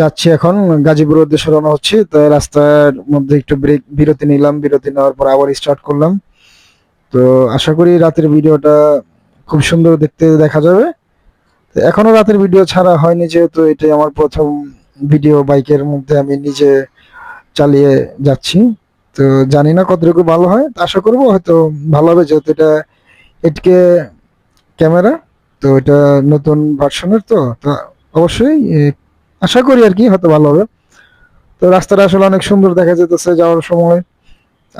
যাচ্ছি এখন। গাজীপুর উদ্দেশ্যে রওনা হচ্ছি। তো রাস্তার মধ্যে একটু ব্রেক বিরতি নিলাম। বিরতি নেওয়ার পর আবার স্টার্ট করলাম। তো আশা করি রাতের ভিডিওটা খুব সুন্দর দেখতে দেখা যাবে। এখনও রাতের ভিডিও ছাড়া হয়নি, যেহেতু এটাই আমার প্রথম ভিডিও। বাইকের মধ্যে আমি নিজে চালিয়ে যাচ্ছি। তো জানি না কতটুকু ভালো হয়। আশা করব হয়তো ভালো হবে, যেহেতু এটা এটকে ক্যামেরা তো এটা নতুন ভার্সনের তো অবশ্যই আশা করি আর কি, হয়তো ভালো হবে। তো রাস্তাটা আসলে অনেক সুন্দর দেখা যেতেছে যাওয়ার সময়।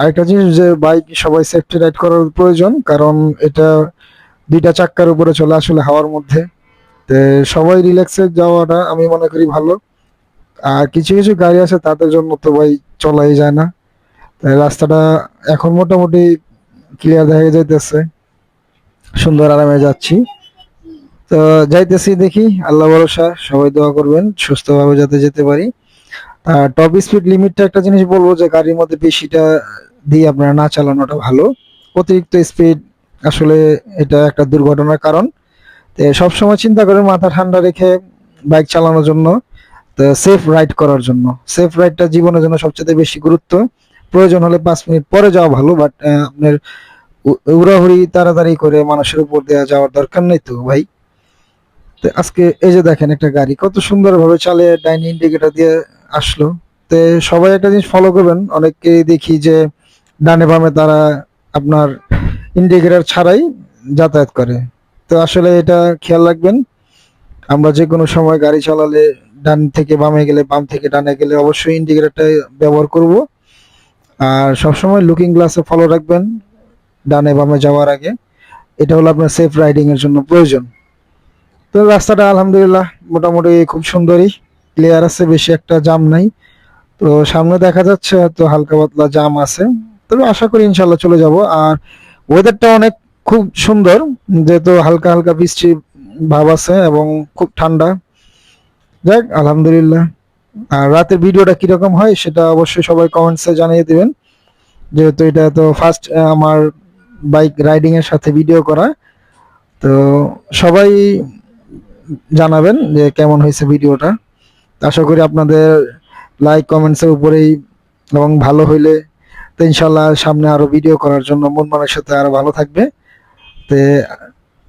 আরেকটা জিনিস যে বাইক সবাই সেফটি রাইড করার প্রয়োজন, কারণ এটা দুইটা চাক্কার উপরে চলে আসলে হাওয়ার মধ্যে। তো সবাই রিল্যাক্সে যাওয়াটা আমি মনে করি ভালো। আর কিছু কিছু গাড়ি আছে, তাদের জন্য তো ভাই চলাই যায় না। রাস্তাটা এখন মোটামুটি ক্লিয়ার দেখা যাইতেছে। সুন্দর আরামে যাচ্ছি। তো যাইতেছি দেখি, আল্লাহ ভরসা, সবাই দোয়া করবেন, সুস্থভাবে যাতে যেতে পারি। আর টপ স্পিড লিমিটটা একটা জিনিস বলব যে, গাড়ির মধ্যে বেশিটা দিয়ে আপনারা না চালানোটা ভালো। অতিরিক্ত স্পিড আসলে এটা একটা দুর্ঘটনার কারণ। তো সবসময় চিন্তা করে মাথা ঠান্ডা রেখে বাইক চালানোর জন্য, তো সেফ রাইড করার জন্য। সেফ রাইডটা জীবনের জন্য সবচেয়ে বেশি গুরুত্ব। প্রয়োজন হলে পাঁচ মিনিট পরে যাওয়া ভালো বাট আপনার উড়াহুড়ি, তাড়াতাড়ি করে মানুষের উপর দেওয়া যাওয়ার দরকার নেই তো ভাই? তো আজকে এই যে দেখেন একটা গাড়ি, কত সুন্দরভাবে চালিয়ে ডাইনি ইন্ডিকেটর দিয়ে আসলো। তো সবাই একটা জিনিস ফলো করবেন অনেককে দেখি যে ডানে বামে তারা আপনার ইন্ডিকেটর ছাড়াই যাতায়াত করে। তো আসলে এটা খেয়াল রাখবেন, আমরা যে কোনো সময় গাড়ি চালালে ডান থেকে বামে গেলে, বাম থেকে ডানে গেলে অবশ্যই ইন্ডিকেটরটা ব্যবহার করব। আর সবসময় লুকিং গ্লাসে ফলো রাখবেন, ডানে বামে যাওয়ার আগে। এটা হলো আপনার সেফ রাইডিং এর জন্য প্রয়োজন। তো রাস্তাটা আলহামদুলিল্লাহ মোটামুটি খুব সুন্দরই। ক্লিয়ার আছে, বেশি একটা জাম নাই। তো সামনে দেখা যাচ্ছে তো হালকা পাতলা জাম আছে। তবে আশা করি ইনশাল্লাহ চলে যাব। আর ওয়েদারটা অনেক খুব সুন্দর, যেহেতু হালকা হালকা বৃষ্টি ভাব আছে এবং খুব ঠান্ডা। যাক, আলহামদুলিল্লাহ। আর রাতের ভিডিওটা কীরকম হয় সেটা অবশ্যই সবাই কমেন্টসে জানিয়ে দিবেন। যেহেতু এটা তো ফার্স্ট আমার বাইক রাইডিং এর সাথে ভিডিও করা। তো সবাই জানাবেন যে কেমন হয়েছে ভিডিওটা। আশা করি আপনাদের লাইক কমেন্টসের উপরেই এবং ভালো হইলে তো ইনশাল্লাহ সামনে আরও ভিডিও করার জন্য মন মানের সাথে আরও ভালো থাকবে। তে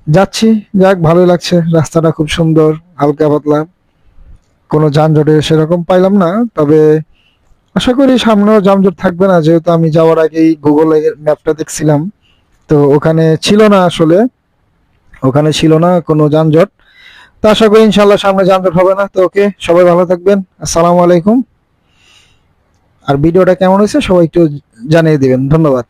যাচ্ছি, যাক, ভালোই লাগছে। রাস্তাটা খুব সুন্দর, হালকা পাতলা। কোনো যানজটে সেরকম পাইলাম না, তবে আশা করি সামনেও যানজট থাকবে না। যেহেতু আমি যাওয়ার আগেই গুগলে ম্যাপটা দেখছিলাম, তো ওখানে ছিল না আসলে। ওখানে ছিল না কোনো যানজট। তো আশা করি ইনশাল্লাহ সামনে যানজট হবে না। তো ওকে, সবাই ভালো থাকবেন। আসসালামু আলাইকুম। আর ভিডিওটা কেমন হয়েছে সবাই একটু জানিয়ে দিবেন। ধন্যবাদ।